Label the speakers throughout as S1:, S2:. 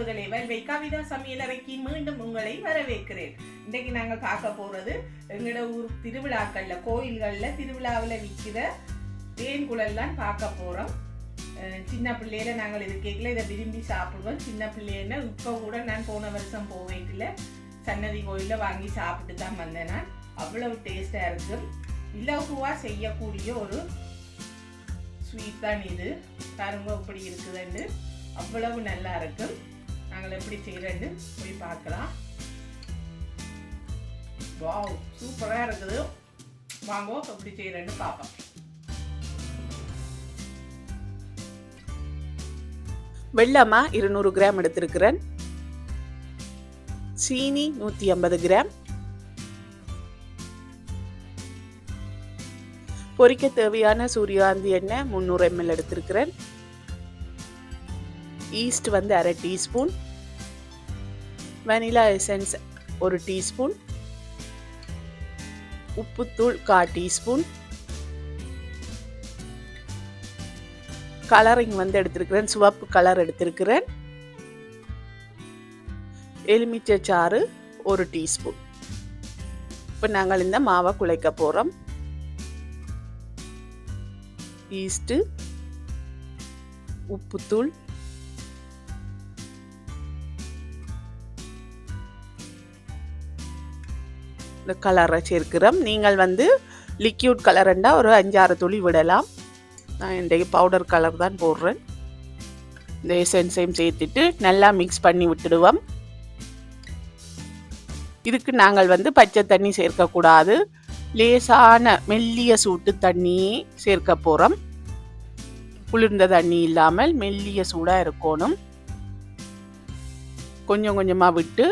S1: உறவுகளை வெல்வை கவிதா சமையலறைக்கு மீண்டும் உங்களை வரவேற்கிறேன். இன்றைக்கு நாங்கள் பார்க்க போறது எங்களோட ஊர் திருவிழாக்கள்ல கோயில்களில் திருவிழாவில் விற்கிற தேன் குழல்லாம் பார்க்க போறோம். சின்ன பிள்ளையில நாங்கள் இது கேட்கல இதை விரும்பி சாப்பிடுவோம். சின்ன பிள்ளைன்னா இப்போ கூட நான் போன வருஷம் போவேட்டில் சன்னதி கோயிலில் வாங்கி சாப்பிட்டு தான் வந்தேன். நான் அவ்வளவு டேஸ்டாக இருக்கும் இலகுவாக செய்யக்கூடிய ஒரு ஸ்வீட் தான் இது. பாருங்க இப்படி இருக்குதுன்னு. அவ்வளவு நல்லா இருக்கும் நாங்கள் எப்படி செய்கிறேன்னு போய் பார்க்கலாம். வாவ் சூப்பராக இருக்குது. வாங்கோ எப்படி செய்கிறேன்னு பார்ப்போம்.
S2: வெள்ளமா இருநூறு கிராம் எடுத்திருக்கிறேன். சீனி நூற்றி ஐம்பது கிராம். பொரிக்க தேவையான சூரியகாந்தி எண்ணெய் முந்நூறு எம்எல் எடுத்திருக்கிறேன். ஈஸ்ட் வந்து அரை டீஸ்பூன். வெனிலா எசன்ஸ் ஒரு டீஸ்பூன். உப்புத்தூள் கா டீஸ்பூன். கலரிங் வந்து எடுத்திருக்கிறேன். சிவப்பு கலர் எடுத்திருக்கிறேன். எலுமிச்சை சாறு ஒரு டீஸ்பூன். இப்போ நாங்கள் இந்த மாவை குழைக்க போகிறோம் ஈஸ்ட்டு உப்புத்தூள் கலரை சேர்க்கிறோம் நீங்கள் வந்து லிக்யூட் கலருண்டா ஒரு அஞ்சாறு துளி விடலாம். நான் இன்றைக்கு பவுடர் கலர் தான் போடுறேன். இந்த எசன்ஸையும் சேர்த்துட்டு நல்லா மிக்ஸ் பண்ணி விட்டுடுவோம். இதுக்கு நாங்கள் வந்து பச்சை தண்ணி சேர்க்கக்கூடாது. லேசான மெல்லிய சூட்டு தண்ணி சேர்க்க போகிறோம் குளிர்ந்த தண்ணி இல்லாமல் மெல்லிய சூடாக இருக்கணும். கொஞ்சம் கொஞ்சமாக விட்டு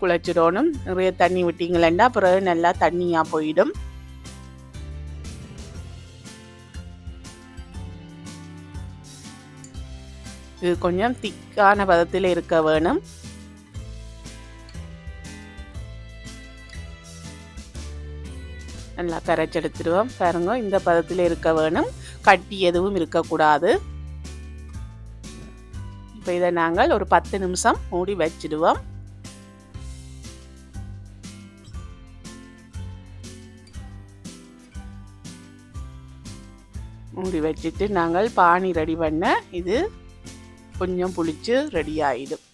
S2: குழைச்சிடணும். நிறைய தண்ணி விட்டிங்களேண்டா பிறகு நல்லா தண்ணியாக போயிடும். இது கொஞ்சம் திக்கான பதத்தில் இருக்க வேணும். நல்லா கரைச்செடுத்துடுவோம். பாருங்க இந்த பதத்தில் இருக்க வேணும். கட்டி எதுவும் இருக்கக்கூடாது. இப்போ இதை நாங்கள் ஒரு பத்து நிமிஷம் மூடி வச்சிடுவோம். மூடி வச்சுட்டு நாங்கள் பானி ரெடி பண்ண இது கொஞ்சம் புளிச்சு ரெடி ஆகிடும்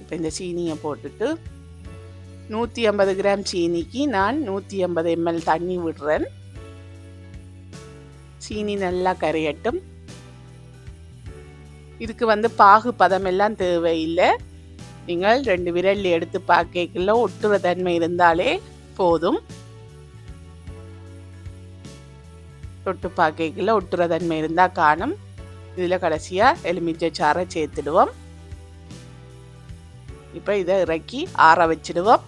S2: இப்போ இந்த சீனியை போட்டுட்டு நூற்றி ஐம்பது கிராம் சீனிக்கு நான் நூற்றி ஐம்பது எம்எல் தண்ணி விடுறேன். சீனி நல்லா கரையட்டும். இதுக்கு வந்து பாகு பதமெல்லாம் தேவையில்லை. நீங்கள் ரெண்டு விரல் எடுத்து பார்க்கல ஒட்டுற தன்மை இருந்தாலே போதும். தொட்டு பார்க்கல ஒட்டுற தன்மை இருந்தால் காணும் இதில் கடைசியாக எலுமிச்சை சாறை சேர்த்துடுவோம் இப்போ இதை இறக்கி ஆற வச்சிடுவோம்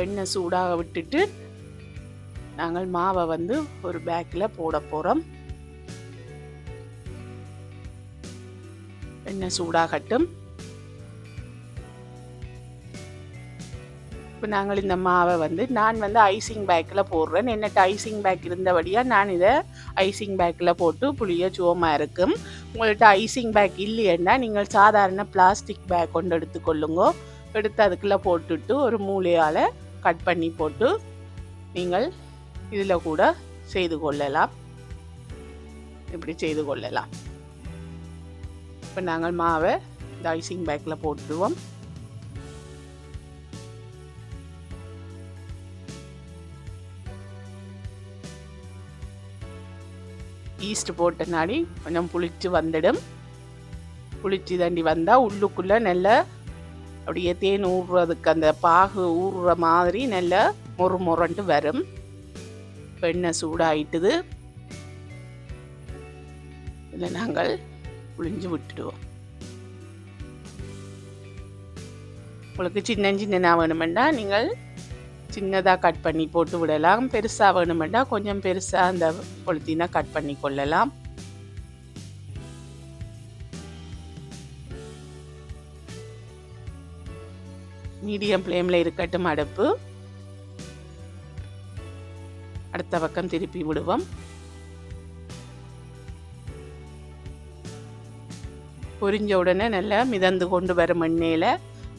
S2: எண்ணெய் சூடாக விட்டுட்டு நாங்கள் மாவை வந்து ஒரு பேக்கில் போட போகிறோம் எண்ணெய் சூடாகட்டும் இப்போ நாங்கள் இந்த மாவை வந்து நான் வந்து ஐசிங் பேக்கில் போடுறேன். என்னட்ட ஐசிங் பேக் இருந்தபடியாக நான் இதை ஐசிங் பேக்கில் போட்டு புளிய சுவமாக இருக்கும். உங்கள்கிட்ட ஐசிங் பேக் இல்லையன்னா நீங்கள் சாதாரண பிளாஸ்டிக் பேக் கொண்டு எடுத்துக்கொள்ளுங்க எடுத்து அதுக்குள்ளே போட்டுட்டு ஒரு மூலையால் கட் பண்ணி போட்டு நீங்கள் இதில் கூட செய்து கொள்ளலாம். இப்படி செய்து கொள்ளலாம். இப்போ நாங்கள் மாவை இந்த ஐசிங் பேக்கில் போட்டுடுவோம் ஈஸ்ட் போட்டனாடி கொஞ்சம் புளிச்சு வந்துடும். புளிச்சு தண்டி வந்தால் உள்ளுக்குள்ளே நல்ல அப்படியே தேன் ஊறுறதுக்கு அந்த பாகு ஊறுற மாதிரி நல்ல மொறு மொறண்டு வரும். எண்ணெய் சூடாயிட்டுது. இதில் நாங்கள் புளிஞ்சு விட்டுடுவோம். உங்களுக்கு சின்ன சின்ன வேணுமெண்டா நீங்கள் சின்னதாக கட் பண்ணி போட்டு விடலாம். பெருசாக வேணுமெண்டா கொஞ்சம் பெருசாக அந்த கொளுத்தினா கட் பண்ணி கொள்ளலாம். மீடியம் ஃப்ளேமில் இருக்கட்டும் அடுப்பு. அடுத்த பக்கம் திருப்பி விடுவோம். பொரிஞ்ச உடனே நல்லா மிதந்து கொண்டு வரும் எண்ணெயில்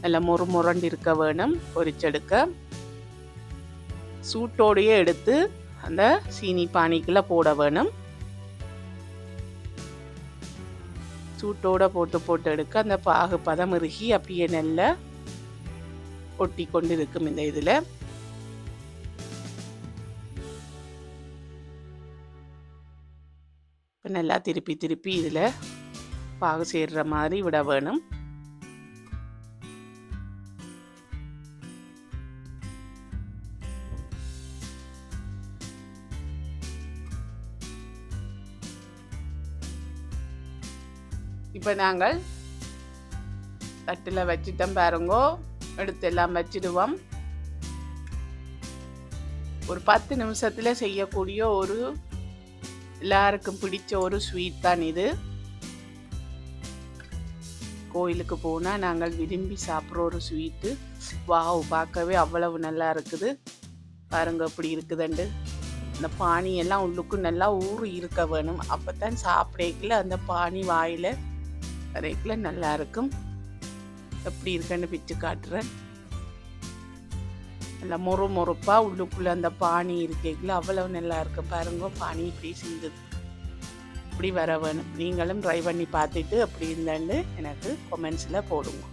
S2: நல்லா மொறு முரண்டு இருக்க வேணும். பொரிச்செடுக்க. சூட்டோடையே எடுத்து அந்த சீனி பானிக்குள்ளே போட வேணும். சூட்டோட போட்டு போட்டு எடுக்க அந்த பாகு பதம் இறுகி அப்படியே நல்லா ஒட்டி கொண்டு இருக்கும் இந்த இதில். இப்போ நல்லா திருப்பி திருப்பி இதில் பாகு சேர்ற மாதிரி விட வேணும். இப்போ நாங்கள் தட்டில் வச்சுட்டோம் பாருங்கோ. எடுத்து எல்லாம் வச்சிடுவோம். ஒரு பத்து நிமிஷத்தில் செய்யக்கூடிய ஒரு எல்லாருக்கும் பிடிச்ச ஒரு ஸ்வீட் தான் இது. கோயிலுக்கு போனால் நாங்கள் விரும்பி சாப்பிட்ற ஒரு ஸ்வீட்டு வாவ் பார்க்கவே அவ்வளவு நல்லா இருக்குது. பாருங்க எப்படி இருக்குதுண்டு. அந்த பானி எல்லாம் உள்ளுக்கு நல்லா ஊறி இருக்க வேணும். அப்போ தான் சாப்பிடக்குள்ள அந்த பானி வாயில் வரைக்குள்ள நல்லா இருக்கும் எப்படி இருக்குன்னு பிச்சு காட்டுறேன். நல்லா மொறு மொறுப்பாக உள்ளுக்குள்ளே அந்த பானி இருக்கீங்களா அவ்வளவு நல்லா இருக்கு பாருங்க பானி இப்படி சிந்துது. இப்படி வர வேணும். நீங்களும் ட்ரை பண்ணி பார்த்துட்டு அப்படி இருந்தாண்டு எனக்கு கொமெண்ட்ஸில் போடுங்க.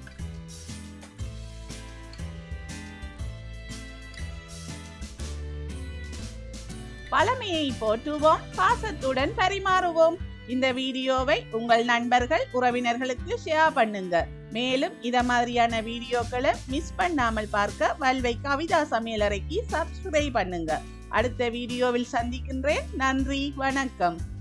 S2: பழமையை போற்றுவோம். பாசத்துடன் பரிமாறுவோம். இந்த வீடியோவை உங்கள் நண்பர்கள் உறவினர்களுக்கு ஷேர் பண்ணுங்க. மேலும் இத மாதிரியான வீடியோக்களை மிஸ் பண்ணாமல் பார்க்க வல்வை கவிதா சமையலறைக்கு சப்ஸ்கிரைப் பண்ணுங்க. அடுத்த வீடியோவில் சந்திக்கின்றேன். நன்றி வணக்கம்.